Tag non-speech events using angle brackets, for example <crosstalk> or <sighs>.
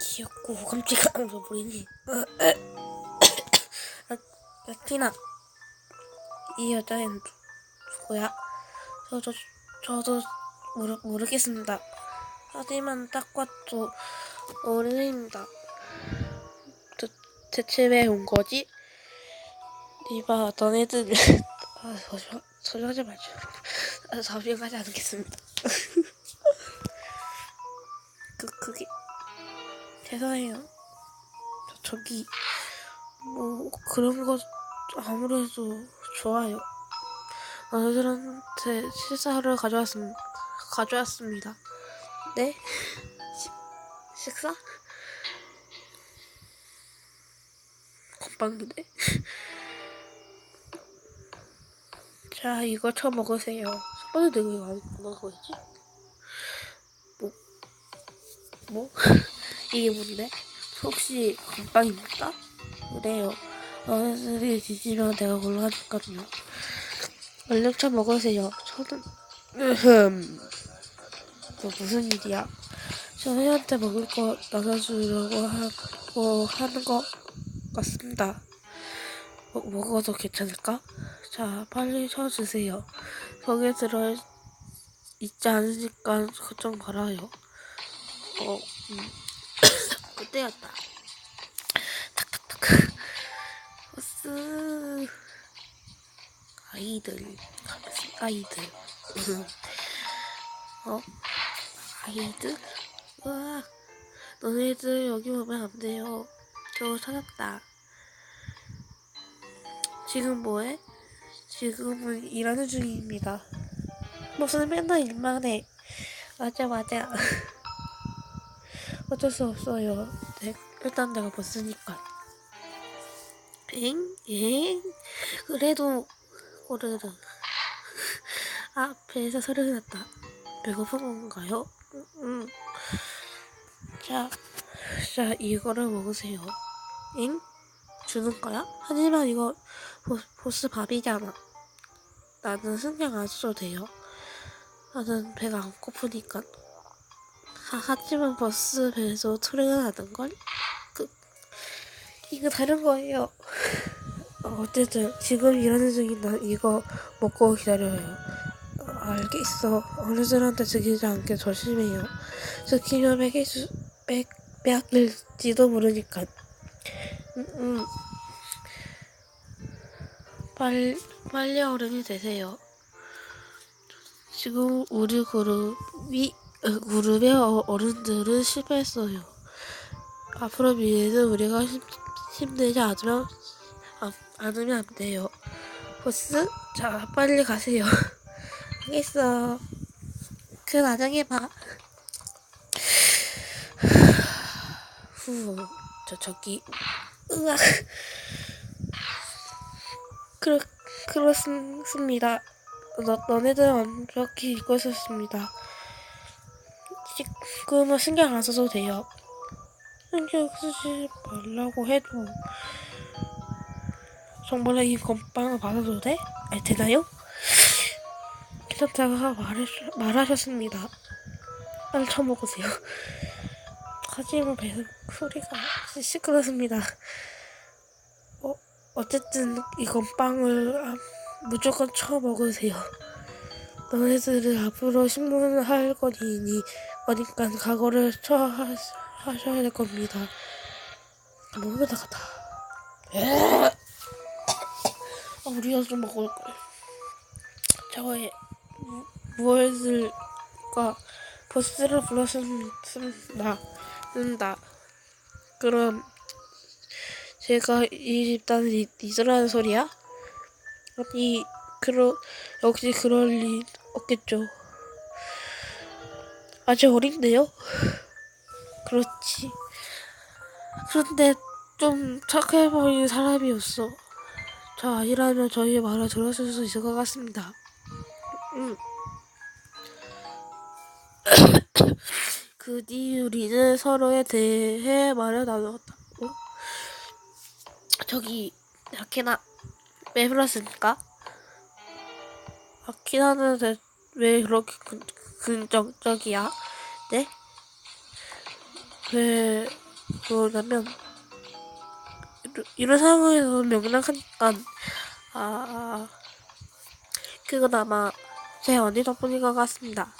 귀엽고 깜찍한 거 보이니? 아, 라티나 이 여자애는 누- 누구야? 저, 저, 저도 모르, 모르겠습니다. 하지만 딱 봐도 어른입니다. 대, 대체 왜 온 거지? 이봐, 너네들 <laughs> 아, 소리 하지 말죠. 아, 저비가지 않겠습니다. 그, 그게 죄송해요. 저, 저기 뭐 그런 거 아무래도 좋아요. 너희들한테 식사를 가져왔습니다. 가져왔습니다. 네? <laughs> 식, 식사? 건빵이네. <laughs> 자, 이거 쳐 먹으세요. 첫 번째 내가 이거 안 먹어야지. 뭐? 뭐? <laughs> 이게 뭔데? 혹시 건빵입니까? 그래요. 너네들이 뒤지면 내가. 얼른 쳐 먹으세요. 저는 으흠. 너 무슨 일이야? 저희한테 먹을 거 나눠주려고 하고 하는 것 같습니다. 뭐, 먹어도 괜찮을까? 자, 빨리 쳐주세요. 속에 들어 있지 않으니까 걱정 말아요. 어, 음. <coughs> 그때였다. 탁탁탁. 버스. 아이들. 아이들. <coughs> 어? 아이들? 우와. 너네들 여기 오면 안 돼요. 겨우 찾았다. 지금 뭐해? 지금은 일하는 중입니다. 무슨 맨날 일만 해. 맞아, 맞아. <laughs> 어쩔 수 없어요. 네, 일단 내가 벗으니까. 엥? 엥? 그래도, 오르르. <laughs> 앞에서 소리가 났다. 배고픈 건가요? 응, 응. 자, 자, 이거를 먹으세요. 엥? 주는 거야? 하지만 이거 보, 보스 밥이잖아. 나는 신경 안 써도 돼요. 나는 배가 안 고프니까. 하, 하지만 버스 배에서 나는걸? 그, 이거 다른 거예요. <laughs> 어, 어쨌든, 지금 일하는 중인 난 이거 먹고 기다려요. 어, 알겠어. 어른들한테 들키지 않게 조심해요. 들키면 맥, 맥일지도 모르니까. 음, 음. 빨리, 빨리 어른이 되세요. 지금 우리 그룹이, 어, 그룹의 어- 어른들은 실패했어요. 앞으로 미래는 우리가 힘, 힘들지 않으면, 아, 않으면 안 돼요. 보스? 자, 빨리 가세요. <laughs> 알겠어. 그 나중에 봐. <sighs> 후, 저, 저기, 으악. 그렇, 그렇습니다. 너, 너네들 완벽히 잊고 있었습니다. 지금은 신경 안 써도 돼요. 신경 쓰지 말라고 해도 정말 이 건빵을 받아도 돼? 아, 되나요? 기사자가 말하셨습니다. 빨리 쳐먹으세요. <laughs> 하지만 배 소리가 시끄럽습니다. 어, 어쨌든 이건 빵을 아, 무조건 쳐먹으세요. 너네들은 앞으로 신문할 거니, 거니까 각오를 쳐 하, 하셔야 될 겁니다. 너무 나갔다. 아, 우리가 좀 먹을 걸. 저의 무- 무엇을까 보스를 불렀습니다. 쓴다. 그럼 제가 이 집단을 잊으라는 소리야? 아니, 그러, 역시 그럴 리 없겠죠. 아직 어린데요? 그렇지. 그런데 좀 착해 보이는 사람이 없어. 저 아니라면 저희 말을 들었을 수 있을 것 같습니다. 음. <coughs> 그 뒤 우리는 서로에 대해 말을 나누었다. 어? 저기 아키나 왜 불렀습니까? 아키나는 대, 왜 그렇게 근, 긍정적이야? 네? 왜 그러냐면 이런, 이런 상황에서 명랑하니까 아 그건 아마 제 언니 덕분인 것 같습니다.